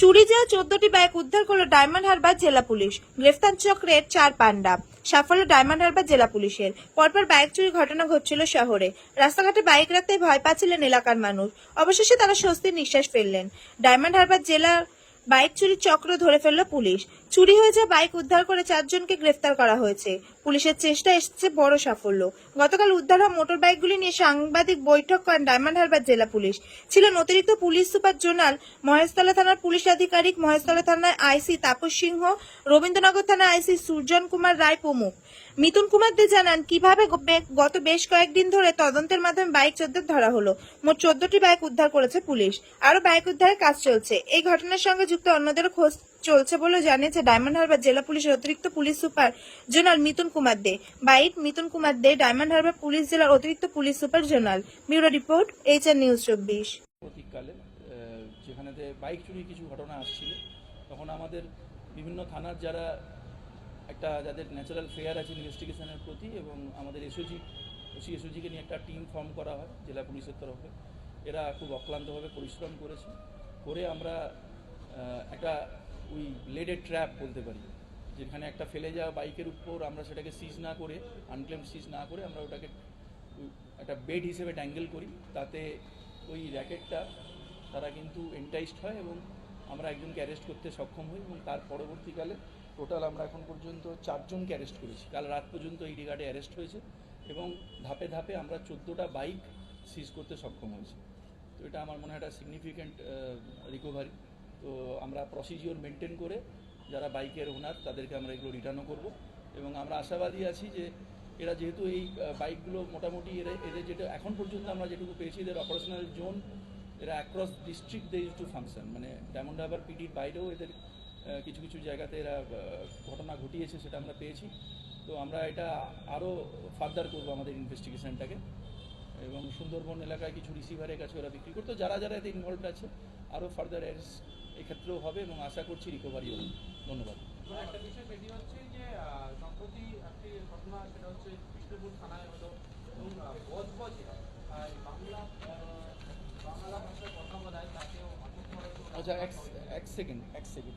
চুরি যাওয়া চোদ্দটি বাইক উদ্ধার করল ডায়মন্ড হারবার জেলা পুলিশ। গ্রেফতার চক্রের চার পান্ডা সাফল্য ডায়মন্ড হারবার জেলা পুলিশের। পরপর বাইক চুরি ঘটনা ঘটছিল শহরে। রাস্তাঘাটে বাইক রাখতে ভয় পাচ্ছিলেন এলাকার মানুষ। অবশেষে তারা স্বস্তির নিঃশ্বাস ফেললেন। ডায়মন্ড হারবার জেলার বাইক চুরির চক্র ধরে ফেলল পুলিশ। চুরি হয়ে যাওয়া বাইক উদ্ধার করে চারজনকে গ্রেফতার করা হয়েছে। পুলিশের চেষ্টা এসেছে বড় সাফল্য। গতকাল উদ্ধার হওয়া মোটর বাইকগুলি নিয়ে সাংবাদিক বৈঠক করেন ডায়মন্ড হারবার জেলা পুলিশ। ছিলেন অতিরিক্ত পুলিশ সুপার জোনাল মহেশতলা থানার পুলিশ আধিকারিক মহেশতলা থানার আইসি তাপস সিংহ, রবীন্দ্রনগর থানার আইসি সুরজন কুমার রায় প্রমুখ। মিতুন কুমার দে জানান, কীভাবে গত বেশ কয়েকদিন ধরে তদন্তের মাধ্যমে বাইক চোদ্দের ধরা হলো। মোট চোদ্দটি বাইক উদ্ধার করেছে পুলিশ। আরও বাইক উদ্ধারের কাজ চলছে। এই ঘটনার সঙ্গে যুক্ত অন্যদের খোঁজ চলছে বলে জানিয়েছে ডায়মন্ড হারবার জেলা পুলিশের অতিরিক্ত police super zonal Mithun Kumar De. Bike Mithun Kumar De, Diamond Harbour police জেলার অতিরিক্ত police super zonal bureau report H R news চব্বিশ। যেখানেতে বাইক চুরি কিছু ঘটনা আসছিল, তখন আমাদের বিভিন্ন থানার যারা একটা যাদের ন্যাচারাল ফেয়ার আছে ইনভেস্টিগেশনের প্রতি এবং আমাদের এসওজি ওসি এসওজিকে নিয়ে একটা টিম ফর্ম করা হয় জেলা পুলিশের তরফে, এরা খুব অক্লান্তভাবে পরিশ্রম করেছে। করে আমরা একটা ওই লেডের ট্র্যাপ বলতে পারি, যেখানে একটা ফেলে যাওয়া বাইকের উপর আমরা সেটাকে সিজ না করে আনক্লেম সিজ না করে আমরা ওটাকে একটা বেড হিসেবে ট্যাঙ্গেল করি, তাতে ওই র্যাকেটটা তারা কিন্তু এন্টাইজড হয় এবং আমরা একজনকে অ্যারেস্ট করতে সক্ষম হই এবং তার পরবর্তীকালে টোটাল আমরা এখন পর্যন্ত চারজনকে অ্যারেস্ট করেছি। কাল রাত পর্যন্ত এই রিগার্ডে অ্যারেস্ট হয়েছে এবং ধাপে ধাপে আমরা চোদ্দোটা বাইক সিজ করতে সক্ষম হয়েছি। তো এটা আমার মনে হয় একটা সিগনিফিক্যান্ট রিকভারি তো আমরা প্রসিজিওর মেনটেন করে যারা বাইকের ওনার তাদেরকে আমরা এগুলো রিটার্নও করব। এবং আমরা আশাবাদী আছি যে এরা যেহেতু এই বাইকগুলো মোটামুটি এরা, এদের যেটা এখন পর্যন্ত আমরা যেটুকু পেয়েছি, এদের অপারেশনাল জোন এরা across district they use to function মানে ডায়মন্ড হারবার পিটির বাইরেও এদের কিছু কিছু জায়গাতে এরা ঘটনা ঘটিয়েছে সেটা আমরা পেয়েছি। তো আমরা এটা আরও ফার্দার করব আমাদের ইনভেস্টিগেশনটাকে এবং সুন্দরবন এলাকায় কিছু রিসিভারের কাছে ওরা বিক্রি করতো। যারা যারা এতে ইনভলভ আছে আরও ফার্দার অ্যারেস্ট এক্ষেত্রেও হবে এবং আশা করছি রিকভারি হবে। ধন্যবাদ। একটা বিষয় বেশি হচ্ছে যে সম্প্রতি একটি ঘটনা সেটা হচ্ছে বিষ্ণুপুর থানায় হলো। এবং বজবজে বাংলা বাংলা ভাষায় কথা বলায় তাকেও আটক করা আচ্ছা এক এক সেকেন্ড এক সেকেন্ড